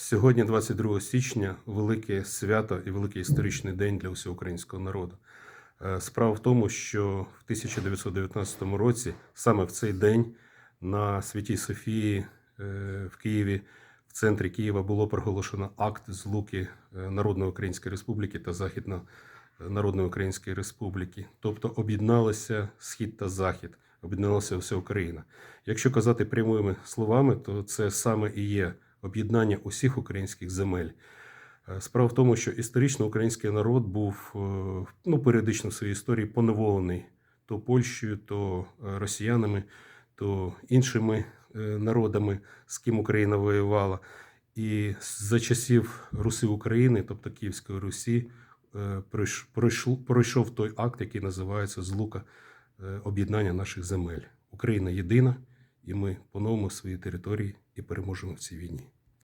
Сьогодні, 22 січня, велике свято і великий історичний день для усього українського народу. Е, Справа в тому, що в 1919 році, саме в цей день, на Святій Софії е, в Києві, в центрі Києва, було проголошено акт злуки е, Народної Української Республіки та Західно Народної Української Республіки. Тобто об'єдналися Схід та Захід, об'єдналася вся Україна. Якщо казати прямими словами, то це саме і є об'єднання усіх українських земель. Е, Справа в тому, що історично український народ був е, ну, періодично в своїй історії поневолений то Польщею, то е, росіянами, то іншими народами, з ким Україна воювала. І за часів Руси України, тобто Київської Русі, пройшов, пройшов той акт, який називається Злука об'єднання наших земель. Україна єдина, і ми поновимо свої території і переможемо в цій війні.